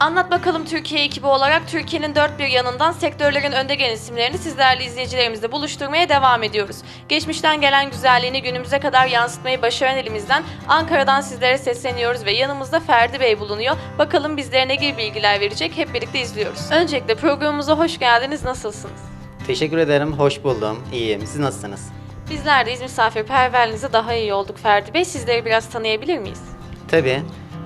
Anlat bakalım Türkiye ekibi olarak Türkiye'nin dört bir yanından sektörlerin önde gelen isimlerini sizlerle izleyicilerimizle buluşturmaya devam ediyoruz. Geçmişten gelen güzelliğini günümüze kadar yansıtmayı başaran elimizden Ankara'dan sizlere sesleniyoruz ve yanımızda Ferdi Bey bulunuyor. Bakalım bizlere ne gibi bilgiler verecek hep birlikte izliyoruz. Öncelikle programımıza hoş geldiniz. Nasılsınız? Teşekkür ederim, hoş buldum. İyiyim. Siz nasılsınız? Bizler de İzmir misafirperverliğinize daha iyi olduk Ferdi Bey. Sizleri biraz tanıyabilir miyiz? Tabii.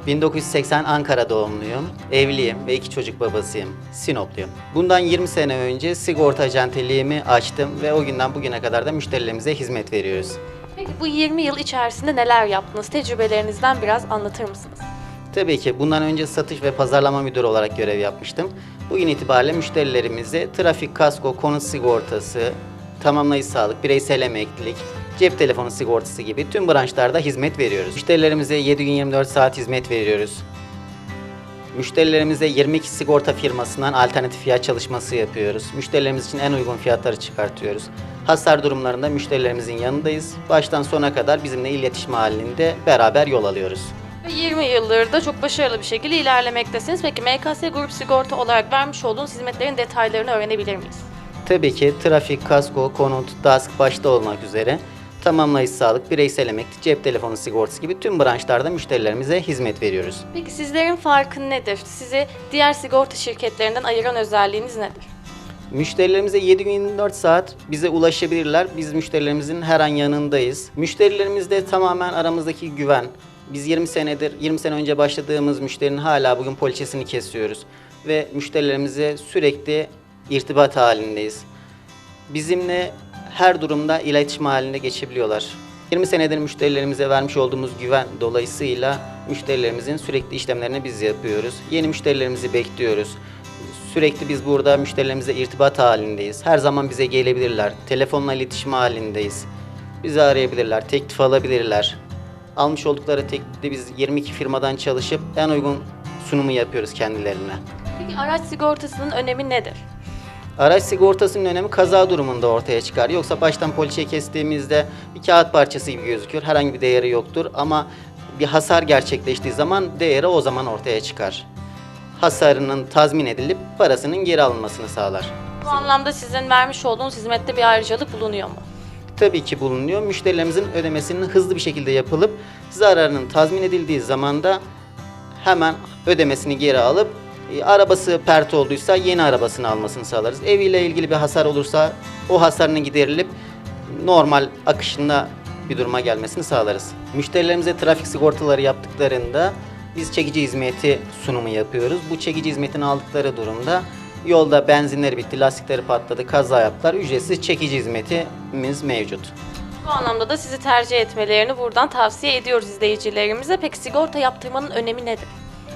1980 Ankara doğumluyum. Evliyim ve iki çocuk babasıyım. Sinopluyum. Bundan 20 sene önce sigorta acenteliğimi açtım ve o günden bugüne kadar da müşterilerimize hizmet veriyoruz. Peki bu 20 yıl içerisinde neler yaptınız? Tecrübelerinizden biraz anlatır mısınız? Tabii ki bundan önce satış ve pazarlama müdürü olarak görev yapmıştım. Bugün itibariyle müşterilerimize trafik, kasko, konut sigortası, tamamlayıcı sağlık, bireysel emeklilik, cep telefonu sigortası gibi tüm branşlarda hizmet veriyoruz. Müşterilerimize 7 gün 24 saat hizmet veriyoruz. Müşterilerimize 22 sigorta firmasından alternatif fiyat çalışması yapıyoruz. Müşterilerimiz için en uygun fiyatları çıkartıyoruz. Hasar durumlarında müşterilerimizin yanındayız. Baştan sona kadar bizimle iletişim halinde beraber yol alıyoruz. Ve 20 yıldır da çok başarılı bir şekilde ilerlemektesiniz. Peki MKS Grup Sigorta olarak vermiş olduğunuz hizmetlerin detaylarını öğrenebilir miyiz? Tabii ki trafik, kasko, konut, DASK başta olmak üzere tamamlayıcı sağlık, bireysel emekli, cep telefonu sigortası gibi tüm branşlarda müşterilerimize hizmet veriyoruz. Peki sizlerin farkı nedir? Sizi diğer sigorta şirketlerinden ayıran özelliğiniz nedir? Müşterilerimize 7 gün 24 saat bize ulaşabilirler. Biz müşterilerimizin her an yanındayız. Müşterilerimizde tamamen aramızdaki güven. Biz 20 senedir, 20 sene önce başladığımız müşterinin hala bugün poliçesini kesiyoruz. Ve müşterilerimize sürekli irtibat halindeyiz. Bizimle her durumda iletişim halinde geçebiliyorlar. 20 senedir müşterilerimize vermiş olduğumuz güven dolayısıyla müşterilerimizin sürekli işlemlerini biz yapıyoruz. Yeni müşterilerimizi bekliyoruz. Sürekli biz burada müşterilerimize irtibat halindeyiz. Her zaman bize gelebilirler. Telefonla iletişim halindeyiz. Bizi arayabilirler, teklif alabilirler. Almış oldukları teklifte biz 22 firmadan çalışıp en uygun sunumu yapıyoruz kendilerine. Peki araç sigortasının önemi nedir? Araç sigortasının önemi kaza durumunda ortaya çıkar. Yoksa baştan poliçe kestiğimizde bir kağıt parçası gibi gözüküyor. Herhangi bir değeri yoktur ama bir hasar gerçekleştiği zaman değeri o zaman ortaya çıkar. Hasarının tazmin edilip parasının geri alınmasını sağlar. Bu anlamda sizin vermiş olduğunuz hizmette bir ayrıcalık bulunuyor mu? Tabii ki bulunuyor. Müşterilerimizin ödemesinin hızlı bir şekilde yapılıp zararının tazmin edildiği zaman da hemen ödemesini geri alıp e, arabası pert olduysa yeni arabasını almasını sağlarız. Eviyle ilgili bir hasar olursa o hasarının giderilip normal akışında bir duruma gelmesini sağlarız. Müşterilerimize trafik sigortaları yaptıklarında biz çekici hizmeti sunumu yapıyoruz. Bu çekici hizmetini aldıkları durumda yolda benzinleri bitti, lastikleri patladı, kaza yaptılar. Ücretsiz çekici hizmetimiz mevcut. Bu anlamda da sizi tercih etmelerini buradan tavsiye ediyoruz izleyicilerimize. Peki sigorta yaptırmanın önemi nedir?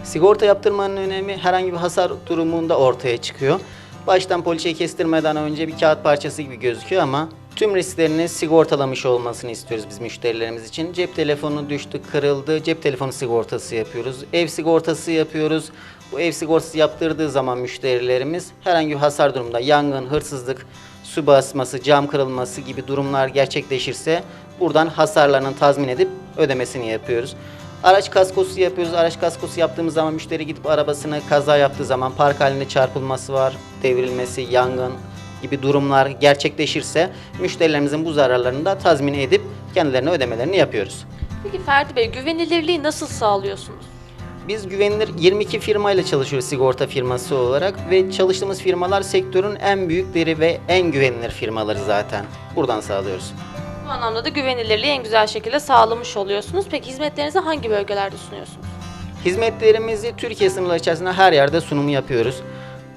Sigorta yaptırmanın önemi herhangi bir hasar durumunda ortaya çıkıyor. Baştan poliçeyi kestirmeden önce bir kağıt parçası gibi gözüküyor ama tüm risklerini sigortalamış olmasını istiyoruz biz müşterilerimiz için. Cep telefonu düştü, kırıldı, cep telefonu sigortası yapıyoruz. Ev sigortası yapıyoruz. Bu ev sigortası yaptırdığı zaman müşterilerimiz herhangi bir hasar durumunda yangın, hırsızlık, su basması, cam kırılması gibi durumlar gerçekleşirse buradan hasarlarının tazmin edip ödemesini yapıyoruz. Araç kaskosu yapıyoruz. Araç kaskosu yaptığımız zaman müşteri gidip arabasını kaza yaptığı zaman park halinde çarpılması var, devrilmesi, yangın gibi durumlar gerçekleşirse müşterilerimizin bu zararlarını da tazmin edip kendilerine ödemelerini yapıyoruz. Peki Ferdi Bey güvenilirliği nasıl sağlıyorsunuz? Biz güvenilir 22 firmayla çalışıyoruz sigorta firması olarak ve çalıştığımız firmalar sektörün en büyükleri ve en güvenilir firmaları zaten. Buradan sağlıyoruz. Bu anlamda da güvenilirliği en güzel şekilde sağlamış oluyorsunuz. Peki hizmetlerinizi hangi bölgelerde sunuyorsunuz? Hizmetlerimizi Türkiye sınırları içerisinde her yerde sunumu yapıyoruz.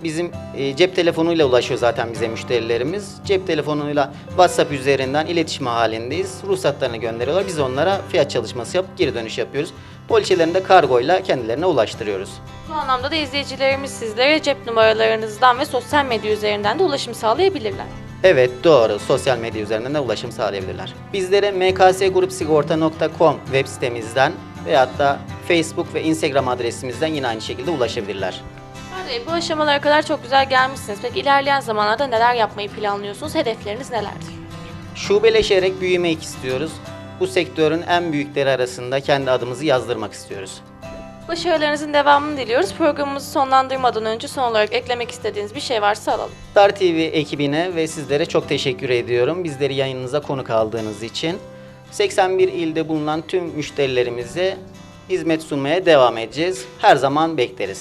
Bizim e, cep telefonuyla ulaşıyor zaten bize müşterilerimiz. Cep telefonuyla WhatsApp üzerinden iletişim halindeyiz. Ruhsatlarını gönderiyorlar. Biz onlara fiyat çalışması yapıp geri dönüş yapıyoruz. Poliçelerini de kargoyla kendilerine ulaştırıyoruz. Bu anlamda da izleyicilerimiz sizlere cep numaralarınızdan ve sosyal medya üzerinden de ulaşım sağlayabilirler. Evet doğru. Sosyal medya üzerinden de ulaşım sağlayabilirler. Bizlere mksgrupsigorta.com web sitemizden veyahut da Facebook ve Instagram adresimizden yine aynı şekilde ulaşabilirler. Bey, bu aşamalara kadar çok güzel gelmişsiniz. Peki ilerleyen zamanlarda neler yapmayı planlıyorsunuz? Hedefleriniz nelerdir? Şubeleşerek büyümek istiyoruz. Bu sektörün en büyükleri arasında kendi adımızı yazdırmak istiyoruz. Başarılarınızın devamını diliyoruz. Programımızı sonlandırmadan önce son olarak eklemek istediğiniz bir şey varsa alalım. Star TV ekibine ve sizlere çok teşekkür ediyorum. Bizleri yayınınıza konuk aldığınız için. 81 ilde bulunan tüm müşterilerimize hizmet sunmaya devam edeceğiz. Her zaman bekleriz.